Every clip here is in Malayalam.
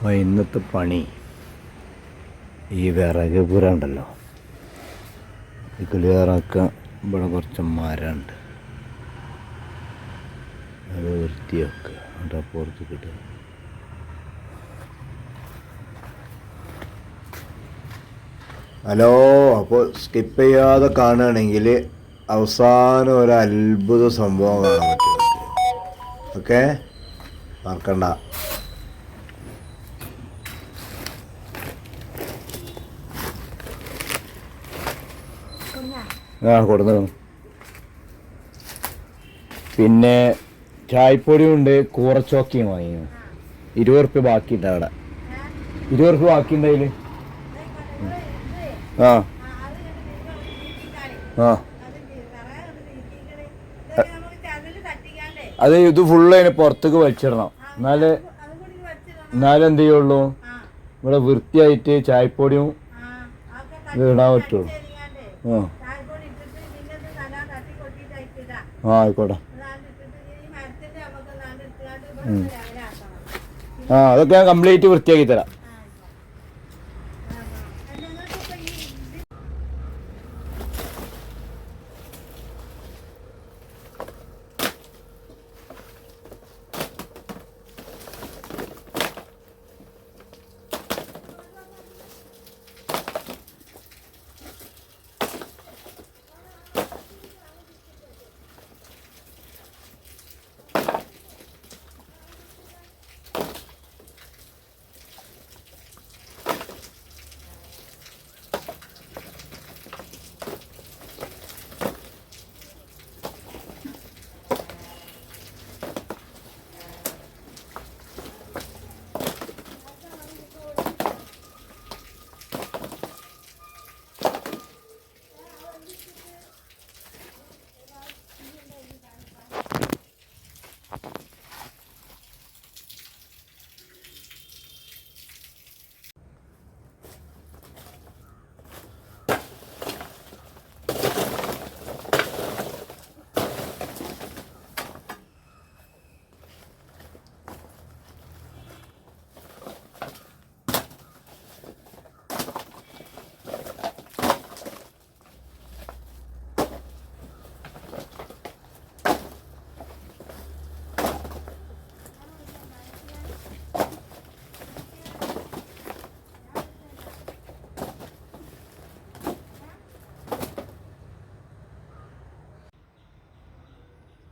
അപ്പോൾ ഇന്നത്തെ പണി ഈ വിറക് പുര ഉണ്ടല്ലോ. ഈ ക്ലിയറാക്കാൻ ഇവിടെ കുറച്ച് മരമുണ്ട്. അത് വൃത്തിയാക്കുക എന്നിട്ട് അപ്പുറത്ത് കിട്ടുക ഹലോ അപ്പോൾ സ്കിപ്പ് ചെയ്യാതെ കാണുകയാണെങ്കിൽ അവസാനം ഒരു അത്ഭുത സംഭവം കാണാൻ പറ്റും. ഓക്കെ? മറക്കണ്ട. ആ കൊടുത്തു പിന്നെ ചായപ്പൊടിയും ഉണ്ട് കൂറച്ചോക്കിയും വാങ്ങിയത് ഇരുപത് റുപ്യ ബാക്കിയുണ്ട് അവിടെ. ഇരുപത് റുപ്യ ബാക്കിയുണ്ട് അതിൽ ആ. ആ. അത് ഇത് ഫുള്ള് അതിന് പുറത്തേക്ക് വലിച്ചിടണം. എന്നാലേ എന്നാലെന്ത് ചെയ്യുള്ളൂ? ഇവിടെ വൃത്തിയായിട്ട് ചായപ്പൊടിയും ഇടാൻ പറ്റുള്ളൂ. ആ. ആയിക്കോട്ടെ. ആ അതൊക്കെ ഞാൻ കംപ്ലീറ്റ് വൃത്തിയാക്കി തരാം.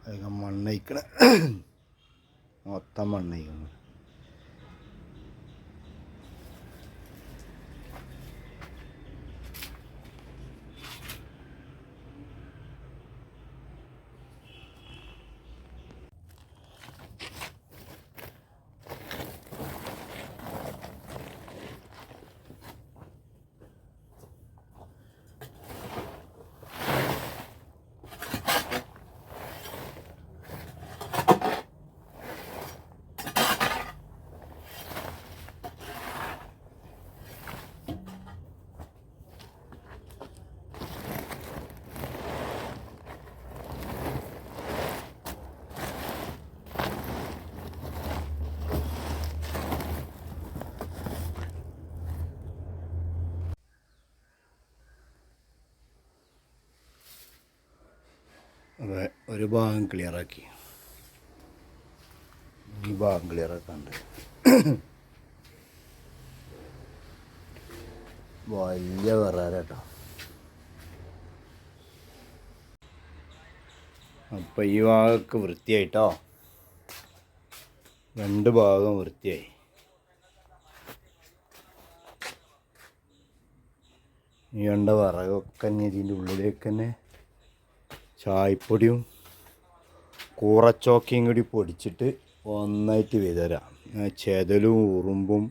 அதுக்கு மண்ணை வைக்கணும் மொத்தம் மண்ணை வைக்கணும் അതെ ഒരു ഭാഗം ക്ലിയറാക്കി. ഈ ഭാഗം ക്ലിയറാക്കാണ്ട്. വലിയ വിറകട്ടോ അപ്പം ഈ ഭാഗമൊക്കെ വൃത്തിയായിട്ടോ? രണ്ട് ഭാഗം വൃത്തിയായി. ഈ കണ്ട വിറകൊക്കെ ഇനി ഇതിന്റെ ഉള്ളിലേക്ക് തന്നെ ചായപ്പൊടിയും കൂറച്ചോക്കയും കൂടി പൊടിച്ചിട്ട് ഒന്നായിട്ട് വിതരാം. ചെതലും ഉറുമ്പും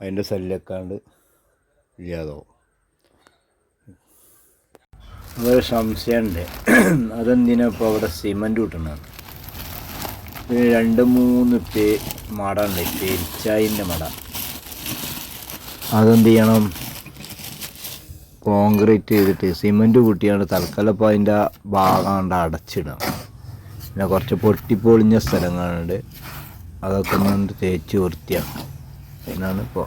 അതിന്റെ ശല്യക്കാണ്ട് ഇല്ലാതാവും. അതൊരു സംശയമുണ്ട്. അതെന്തിനാ ഇപ്പോൾ അവിടെ സിമന്റ് കിട്ടണത് പിന്നെ രണ്ട് മൂന്ന് പേ മട ഉണ്ട് പേരിച്ചായിന്റെ മട. അതെന്ത് ചെയ്യണം? കോൺക്രീറ്റ് ചെയ്തിട്ട് സിമന്റ് കൂട്ടിയാണ് തൽക്കാലം ഇപ്പോൾ അതിന്റെ ഭാഗം കൊണ്ട് അടച്ചിടണം. പിന്നെ കുറച്ച് പൊട്ടിപ്പൊളിഞ്ഞ സ്ഥലങ്ങളുണ്ട്. അതൊക്കെ ഒന്ന് തേച്ച് വൃത്തിയാക്കണം. അതിനാണ് ഇപ്പോൾ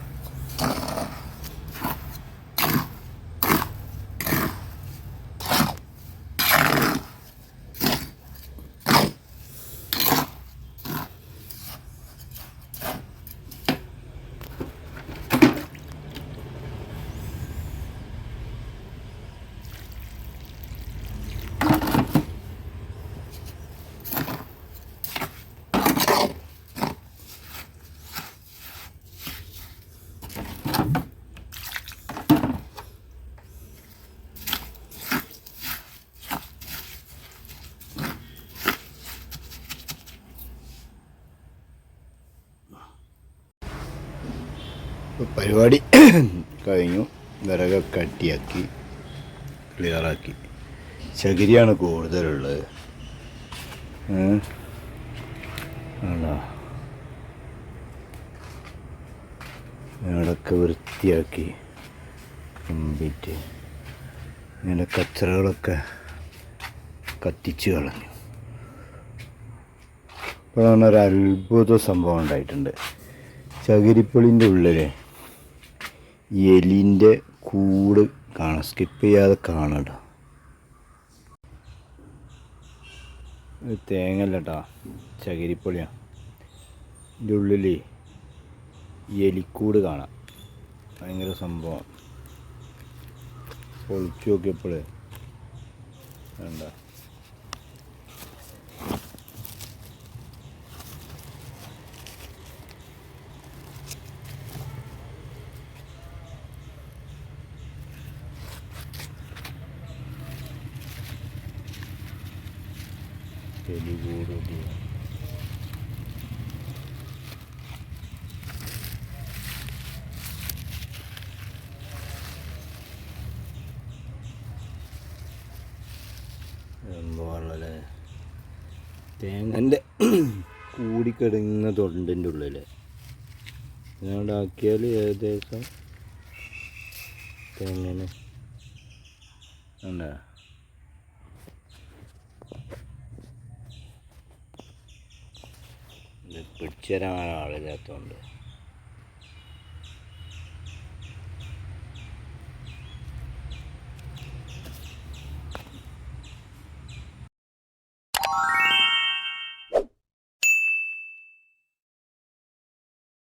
പരിപാടി. കഴിഞ്ഞു. വിറകൊക്കെ കട്ടിയാക്കി ക്ലിയറാക്കി ചകിരിയാണ് കൂടുതലുള്ളത്. ഇവിടൊക്കെ വൃത്തിയാക്കി? കമ്പിറ്റ്. ഇങ്ങനെ കച്ചറകളൊക്കെ കത്തിച്ച് കളഞ്ഞു. അപ്പോഴാണ് ഒരു അത്ഭുത സംഭവം ഉണ്ടായിട്ടുണ്ട്. ചകിരിപ്പുളിന്റെ ഉള്ളിൽ എലിന്റെ കൂട് കാണാം. സ്കിപ്പ് ചെയ്യാതെ കാണണ്ട തേങ്ങ അല്ല കേട്ടോ ചകിരിപ്പൊളിയാണ് ഇതിന്റെ ഉള്ളിൽ എലിക്കൂട് കാണാം. ഭയങ്കര സംഭവം. പൊളിച്ചു നോക്കിയപ്പോൾ വേണ്ട എലികൂട് സംഭവമുള്ളല്ലേ തേങ്ങന്റെ കൂടിക്കിടങ്ങുന്ന തൊണ്ടിന്റെ ഉള്ളിൽ ഇങ്ങോട്ടാക്കിയാൽ ഏകദേശം തേങ്ങനെ. ഉണ്ടാ പിടിച്ചു തരാൻ ആളില്ലാത്തതുകൊണ്ട്